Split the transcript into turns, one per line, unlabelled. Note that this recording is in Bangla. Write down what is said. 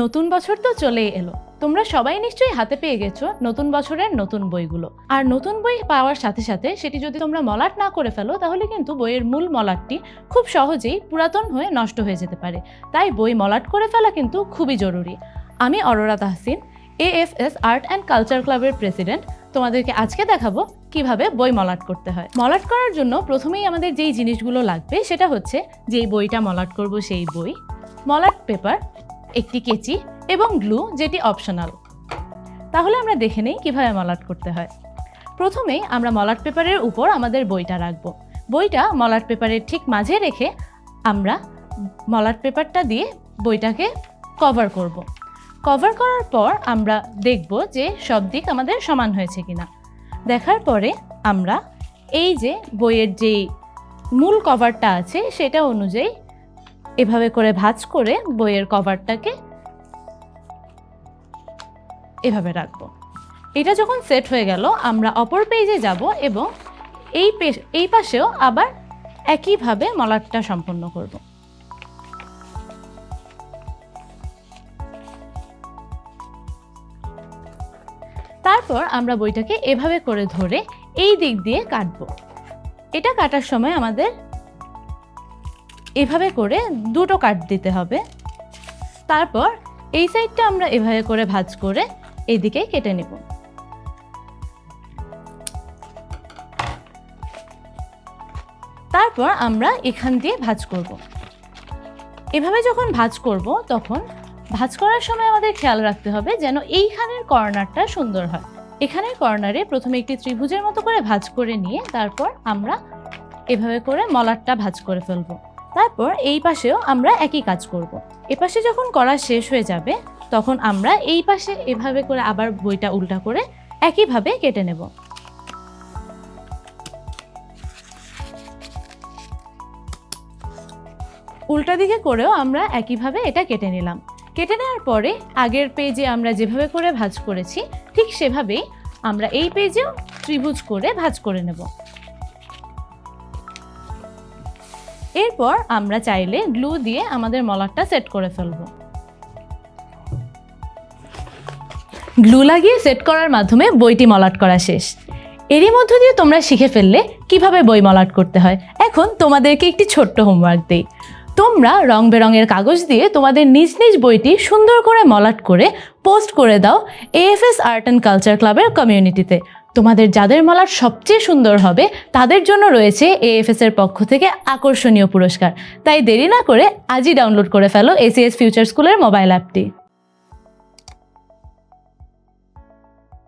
নতুন বছর তো চলেই এলো। তোমরা সবাই নিশ্চয়ই হাতে পেয়ে গেছো নতুন বছরের নতুন বইগুলো। আর নতুন বই পাওয়ার সাথে সাথে সেটি যদি তোমরা মলাট না করে ফেলো, তাহলে কিন্তু বইয়ের মূল মলাটটি খুব সহজেই পুরাতন হয়ে নষ্ট হয়ে যেতে পারে। তাই বই মলাট করে ফেলা কিন্তু খুবই জরুরি। আমি Aurora Tahsin AFS art and culture ক্লাবের প্রেসিডেন্ট। তোমাদেরকে আজকে দেখাবো কীভাবে বই মলাট করতে হয়। মলাট করার জন্য প্রথমেই আমাদের যেই জিনিসগুলো লাগবে সেটা হচ্ছে, যেই বইটা মলাট করব সেই বই। মলাট পেপার একটি কেচি এবং গ্লু যেটি অপশনাল। তাহলে আমরা দেখে নেই কীভাবে মলাট করতে হয়। প্রথমেই আমরা মলাট পেপারের উপর আমাদের বইটা রাখব। বইটা মলাট পেপারের ঠিক মাঝে রেখে আমরা মলাট পেপারটা দিয়ে বইটাকে কভার করব। কভার করার পর আমরা দেখব যে সব দিক আমাদের সমান হয়েছে কিনা। দেখার পরে আমরা এই যে বইয়ের যে মূল কভারটা আছে সেটা অনুযায়ী এভাবে করে ভাঁজ করে বইয়ের কভারটাকে এভাবে রাখব। এটা যখন সেট হয়ে গেল, আমরা অপর পেজে যাব এবং এই এই পাশেও আবার একইভাবে মলাটটা সম্পন্ন করব। তারপর আমরা বইটাকে এভাবে করে ধরে এই দিক দিয়ে কাটবো। এটা কাটার সময় আমাদের এভাবে করে দুটো কাট দিতে হবে। তারপর এই সাইডটা আমরা এভাবে করে ভাঁজ করে এইদিকে কেটে নেব। তারপর আমরা এখান দিয়ে ভাঁজ করব। এভাবে যখন ভাঁজ করব, তখন ভাঁজ করার সময় আমাদের খেয়াল রাখতে হবে যেন এইখানের কর্নারটা সুন্দর হয়। এখানের কর্নারে প্রথমে একটি ত্রিভুজের মতো করে ভাঁজ করে নিয়ে তারপর আমরা এভাবে করে মলারটা ভাঁজ করে ফেলব। তারপর এই পাশেও আমরা একই কাজ করব। এপাশে যখন করা শেষ হয়ে যাবে, তখন আমরা এই পাশে এভাবে করে আবার বইটা উল্টা করে একইভাবে কেটে নেব। উল্টা দিকে করেও আমরা একইভাবে এটা কেটে নিলাম। কেটে নেওয়ার পরে আগের পেজে আমরা যেভাবে করে ভাঁজ করেছি, ঠিক সেভাবেই আমরা এই পেজেও ত্রিভুজ করে ভাঁজ করে নেব। এরপর আমরা চাইলে গ্লু দিয়ে আমাদের মলাটটা সেট করে ফেলব। গ্লু লাগিয়ে সেট করার মাধ্যমে বইটি মলাট করা শেষ। এরই মধ্য দিয়ে তোমরা শিখে ফেললে কীভাবে বই মলাট করতে হয়। এখন তোমাদেরকে একটি ছোট্ট হোমওয়ার্ক দেই। তোমরা রং বেরঙের কাগজ দিয়ে তোমাদের নিজ নিজ বইটি সুন্দর করে মলাট করে পোস্ট করে দাও এএফএস আর্ট অ্যান্ড কালচার ক্লাবের কমিউনিটিতে তোমাদের যাদের মলার সবচেয়ে সুন্দর হবে, তাদের জন্য রয়েছে এএফএস এর পক্ষ থেকে আকর্ষণীয় পুরস্কার। তাই দেরি না করে আজই ডাউনলোড করে ফেলো এসিএস ফিউচার স্কুলের মোবাইল অ্যাপটি